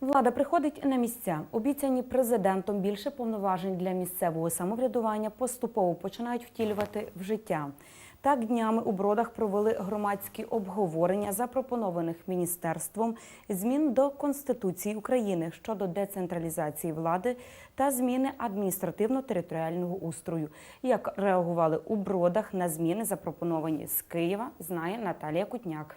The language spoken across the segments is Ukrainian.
Влада приходить на місця. Обіцяні президентом більше повноважень для місцевого самоврядування поступово починають втілювати в життя. Так днями у бродах провели громадські обговорення запропонованих міністерством змін до Конституції України щодо децентралізації влади та зміни адміністративно-територіального устрою. Як реагували у бродах на зміни, запропоновані з Києва, знає Наталія Кутняк.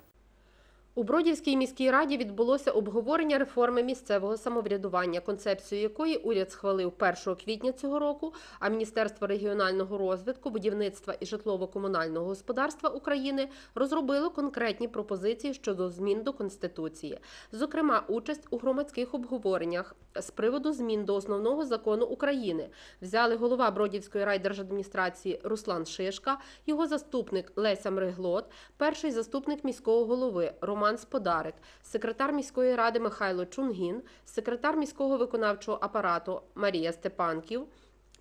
У Бродівській міській раді відбулося обговорення реформи місцевого самоврядування, концепцію якої уряд схвалив 1 квітня цього року, а Міністерство регіонального розвитку, будівництва і житлово-комунального господарства України розробило конкретні пропозиції щодо змін до Конституції. Зокрема, участь у громадських обговореннях з приводу змін до основного закону України взяли голова Бродівської райдержадміністрації Руслан Шишка, його заступник Леся Мриглот, перший заступник міського голови Роман Сподарик, секретар міської ради Михайло Чунгін, секретар міського виконавчого апарату Марія Степанків.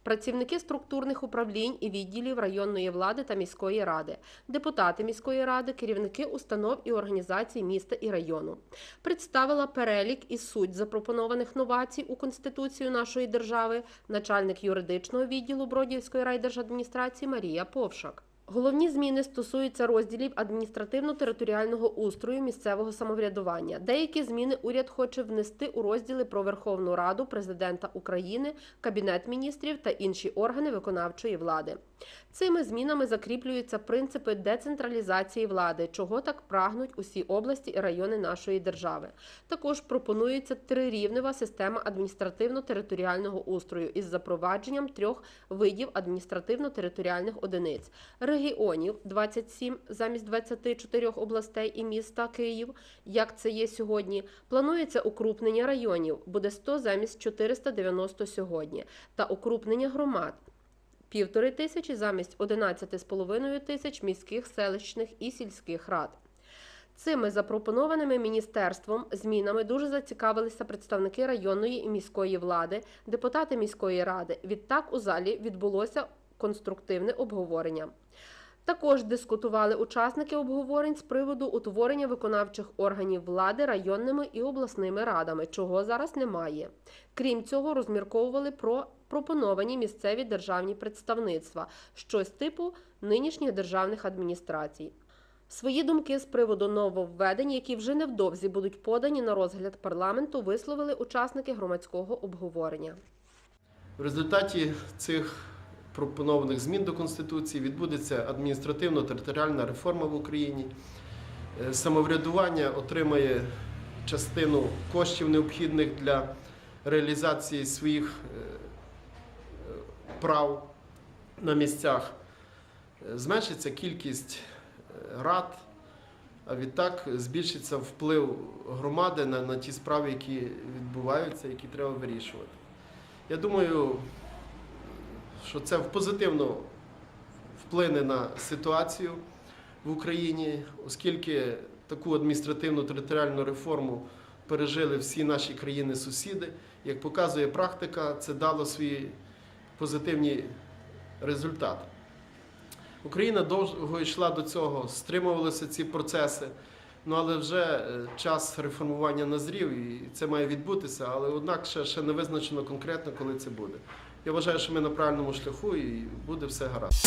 Працівники структурних управлінь і відділів районної влади та міської ради, депутати міської ради, керівники установ і організацій міста і району представила перелік і суть запропонованих новацій у Конституцію нашої держави начальник юридичного відділу Бродівської райдержадміністрації Марія Повшак. Головні зміни стосуються розділів адміністративно-територіального устрою місцевого самоврядування. Деякі зміни уряд хоче внести у розділи про Верховну Раду, президента України, Кабінет міністрів та інші органи виконавчої влади. Цими змінами закріплюються принципи децентралізації влади, чого так прагнуть усі області і райони нашої держави. Також пропонується трирівнева система адміністративно-територіального устрою із запровадженням трьох видів адміністративно-територіальних одиниць регіонів 27 замість 24 областей і міста Київ, як це є сьогодні. Планується укрупнення районів, буде 100 замість 490 сьогодні, та укрупнення громад. Півтори тисячі замість 11,5 тисяч міських, селищних і сільських рад. Цими запропонованими міністерством змінами дуже зацікавилися представники районної і міської влади, депутати міської ради. Відтак у залі відбулося конструктивне обговорення. Також дискутували учасники обговорень з приводу утворення виконавчих органів влади районними і обласними радами, чого зараз немає. Крім цього, розмірковували про пропоновані місцеві державні представництва, щось типу нинішніх державних адміністрацій. Свої думки з приводу нововведень, які вже невдовзі будуть подані на розгляд парламенту, висловили учасники громадського обговорення. В результаті цих пропонованих змін до Конституції відбудеться адміністративно-територіальна реформа в Україні. Е, Самоврядування отримає частину коштів необхідних для реалізації своїх е, прав на місцях. Е, Зменшиться кількість рад, а відтак збільшиться вплив громади на, на ті справи, які відбуваються, які треба вирішувати. Я думаю, що це позитивно вплине на ситуацію в Україні, оскільки таку адміністративну територіальну реформу пережили всі наші країни-сусіди. Як показує практика, це дало свої позитивні результати. Україна довго йшла до цього, стримувалися ці процеси. Ну але вже е, час реформування назрів, і це має відбутися, але однак ще, ще не визначено конкретно, коли це буде. Я вважаю, що ми на правильному шляху і буде все гаразд.